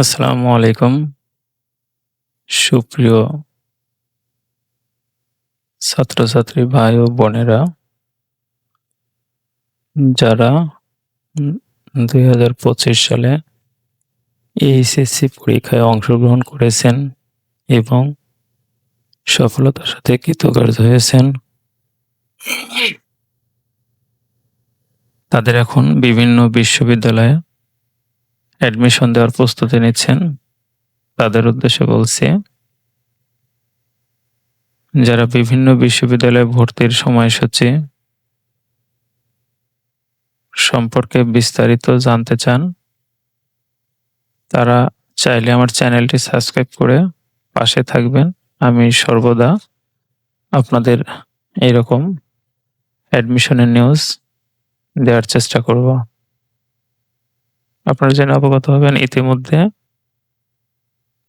আসসালামু আলাইকুম। সুপ্রিয় ছাত্রছাত্রী ভাই ও বোনেরা, যারা ২০২৫ সালে এইচএসসি পরীক্ষায় অংশগ্রহণ করেছেন এবং সফলতার সাথে কৃতকার্য হয়েছেন, তাদের এখন বিভিন্ন বিশ্ববিদ্যালয়ে অ্যাডমিশন দেওয়ার প্রস্তুতি নিচ্ছেন। তাদের উদ্দেশ্যে বলছি, যারা বিভিন্ন বিশ্ববিদ্যালয়ে ভর্তির সময়সূচি সম্পর্কে বিস্তারিত জানতে চান, তারা চাইলে আমার চ্যানেলটি সাবস্ক্রাইব করে পাশে থাকবেন। আমি সর্বদা আপনাদের এইরকম অ্যাডমিশনের নিউজ দেওয়ার চেষ্টা করব। আপনারা জেনে অবগত হবেন ইতিমধ্যে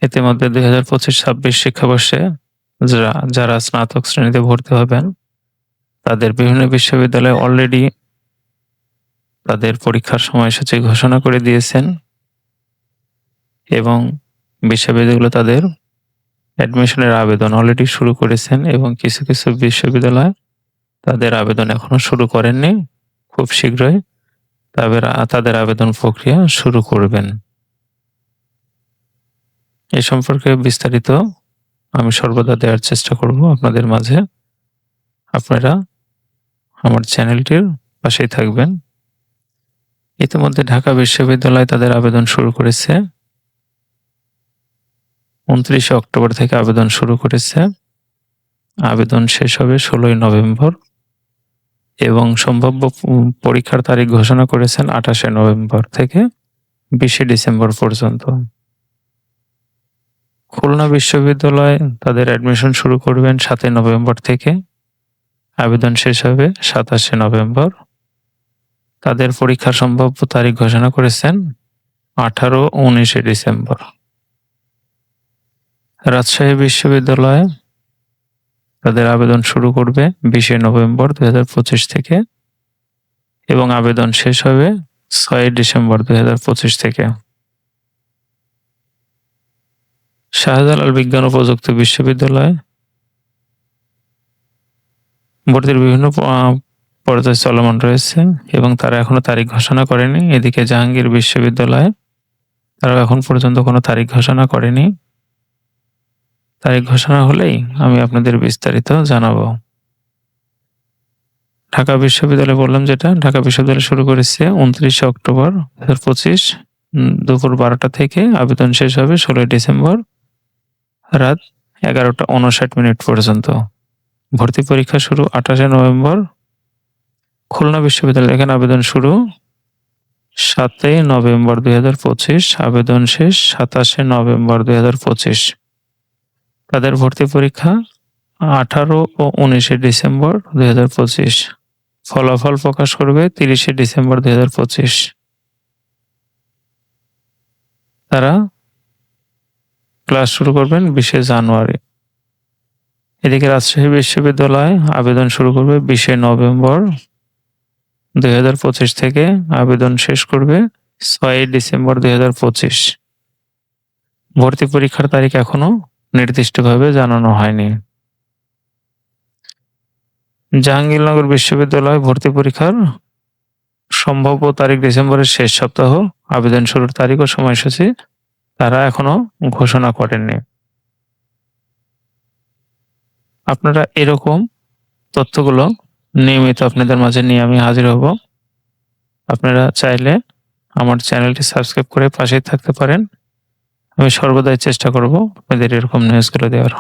ইতিমধ্যে ২০২৫-২৬ শিক্ষাবর্ষে যারা যারা স্নাতক শ্রেণীতে ভর্তি হবেন তাদের বিভিন্ন বিশ্ববিদ্যালয়ে অলরেডি তাদের পরীক্ষার সময়সূচি ঘোষণা করে দিয়েছেন এবং বিশ্ববিদ্যালয়গুলো তাদের অ্যাডমিশনের আবেদন অলরেডি শুরু করেছেন এবং কিছু, কিছু বিশ্ববিদ্যালয় তাদের আবেদন এখনও শুরু করেননি। খুব শীঘ্রই তাদের তাদের আবেদন প্রক্রিয়া শুরু করবেন। এ সম্পর্কে বিস্তারিত আমি সর্বদা দেওয়ার চেষ্টা করব আপনাদের মাঝে। আপনারা আমার চ্যানেলটির পাশেই থাকবেন। ইতিমধ্যে ঢাকা বিশ্ববিদ্যালয় তাদের আবেদন শুরু করেছে। ২৯ অক্টোবর থেকে আবেদন শুরু করেছে। আবেদন শেষ হবে ১৬ই নভেম্বর এবং সম্ভাব্য পরীক্ষার তারিখ ঘোষণা করেছেন ২৮শে নভেম্বর থেকে ২০শে ডিসেম্বর পর্যন্ত। খুলনা বিশ্ববিদ্যালয় তাদের অ্যাডমিশন শুরু করবেন সাতই নভেম্বর থেকে। আবেদন শেষ হবে ২৭শে নভেম্বর। তাদের পরীক্ষার সম্ভাব্য তারিখ ঘোষণা করেছেন আঠারো উনিশে ডিসেম্বর। রাজশাহী বিশ্ববিদ্যালয় তাদের আবেদন শুরু করবে ২০শে নভেম্বর ২০২৫ থেকে এবং আবেদন শেষ হবে ছয় ডিসেম্বর ২০২৫ থেকে। শাহজালাল বিজ্ঞান ও প্রযুক্তি বিশ্ববিদ্যালয় ভর্তির বিভিন্ন পর্যায়ে চলমান রয়েছে এবং তারা এখনও তারিখ ঘোষণা করেনি। এদিকে জাহাঙ্গীর বিশ্ববিদ্যালয় তারা এখন পর্যন্ত কোনো তারিখ ঘোষণা করেনি। তারিখ ঘোষণা হলেই আমি আপনাদের বিস্তারিত জানাব। ঢাকা বিশ্ববিদ্যালয় বললাম যেটা, ঢাকা বিশ্ববিদ্যালয় শুরু করেছে ২৯ অক্টোবর ২০২৫ দুপুর ১২টা থেকে আবেদন শেষ হবে ১৬ই ডিসেম্বর রাত ১১টা ৫৯ মিনিট পর্যন্ত। ভর্তি পরীক্ষা শুরু ২৮শে নভেম্বর। খুলনা বিশ্ববিদ্যালয় এখানে আবেদন শুরু সাতই নভেম্বর ২০২৫ আবেদন শেষ ২৭শে নভেম্বর ২০২৫ তাদের ভর্তি পরীক্ষা ১৮ ও ১৯শে ডিসেম্বর ২০২৫ ফলাফল প্রকাশ করবে ৩০শে ডিসেম্বর ২০২৫ তারা ক্লাস শুরু করবেন ২০শে জানুয়ারি। এদিকে রাজশাহী বিশ্ববিদ্যালয় আবেদন শুরু করবে ২০শে নভেম্বর ২০২৫ থেকে। আবেদন শেষ করবে ৬ই ডিসেম্বর ২০২৫ ভর্তি পরীক্ষার তারিখ এখনও নির্দিষ্টভাবে জানানো হয়নি। জাহাঙ্গীরনগর বিশ্ববিদ্যালয় ভর্তি পরীক্ষার সম্ভাব্য তারিখ ডিসেম্বরের শেষ সপ্তাহ, আবেদন শুরুর তারিখ ও সময়সূচি তারা এখনও ঘোষণা করেননি। আপনারা এরকম তথ্যগুলো নিয়মিত আপনাদের মাঝে নিয়ে আমি হাজির হব। আপনারা চাইলে আমার চ্যানেলটি সাবস্ক্রাইব করে পাশেই থাকতে পারেন। আমি সর্বদাই চেষ্টা করব আপনাদের এরকম নিউজগুলো দেওয়ার।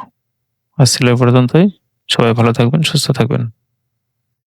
আজ ছিল পর্যন্তই। সবাই ভালো থাকবেন, সুস্থ থাকবেন।